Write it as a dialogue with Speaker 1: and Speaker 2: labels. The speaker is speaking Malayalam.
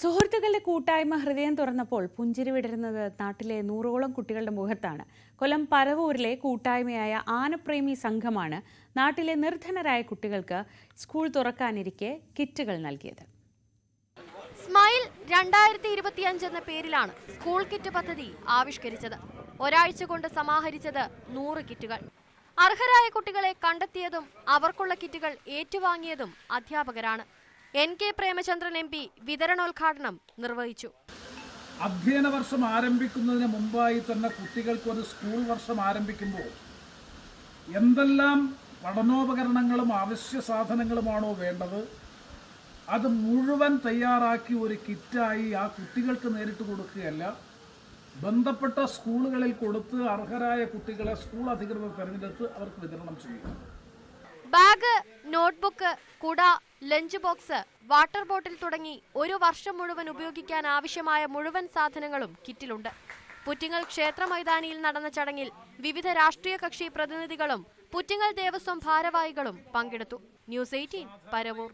Speaker 1: സുഹൃത്തുക്കളുടെ കൂട്ടായ്മ ഹൃദയം തുറന്നപ്പോൾ പുഞ്ചിരി വിടരുന്നത് നാട്ടിലെ നൂറോളം കുട്ടികളുടെ മുഖത്താണ്. കൊല്ലം പരവൂരിലെ കൂട്ടായ്മയായ ആനപ്രേമി സംഘമാണ് നാട്ടിലെ നിർധനരായ കുട്ടികൾക്ക് സ്കൂൾ തുറക്കാനിരിക്കെ കിറ്റുകൾ നൽകിയത്.
Speaker 2: സ്മൈൽ രണ്ടായിരത്തി ഇരുപത്തിയഞ്ച് എന്ന പേരിലാണ് സ്കൂൾ കിറ്റ് പദ്ധതി ആവിഷ്കരിച്ചത്. ഒരാഴ്ച കൊണ്ട് സമാഹരിച്ചത് നൂറ് കിറ്റുകൾ. അർഹരായ കുട്ടികളെ കണ്ടെത്തിയതും അവർക്കുള്ള കിറ്റുകൾ ഏറ്റുവാങ്ങിയതും അധ്യാപകരാണ്. N K Premachandran M P വിതരണോദ്ഘാടനം നിർവഹിച്ചു.
Speaker 3: അധ്യയന വർഷം ആരംഭിക്കുന്നതിന് മുമ്പായി തന്നെ കുട്ടികൾക്ക് ഒരു സ്കൂൾ വർഷം ആരംഭിക്കുമ്പോൾ എന്തെല്ലാം പഠനോപകരണങ്ങളും അവശ്യ സാധനങ്ങളുമാണോ വേണ്ടത്? അത് മുഴുവൻ തയ്യാറാക്കി ഒരു കിറ്റായി ആ കുട്ടികൾക്ക് നേരിട്ട് കൊടുക്കുകയല്ല. ബന്ധപ്പെട്ട സ്കൂളുകളിൽ കൊടുത്ത് അർഹരായ കുട്ടികളെ സ്കൂൾ അധികൃതർ തെരഞ്ഞെടുത്ത് അവർക്ക് വിതരണം ചെയ്യുക
Speaker 2: ബാഗ് നോട്ട്ബുക്ക് കുട ലഞ്ച് ബോക്സ് വാട്ടർ ബോട്ടിൽ തുടങ്ങി ഒരു വർഷം മുഴുവൻ ഉപയോഗിക്കാൻ ആവശ്യമായ മുഴുവൻ സാധനങ്ങളും കിറ്റിലുണ്ട്. പുറ്റിങ്ങൽ ക്ഷേത്ര മൈതാനിയിൽ നടന്ന ചടങ്ങിൽ വിവിധ രാഷ്ട്രീയ കക്ഷി പ്രതിനിധികളും പുറ്റിങ്ങൽ ദേവസ്വം ഭാരവാഹികളും പങ്കെടുത്തു. News Eighteen Paravur.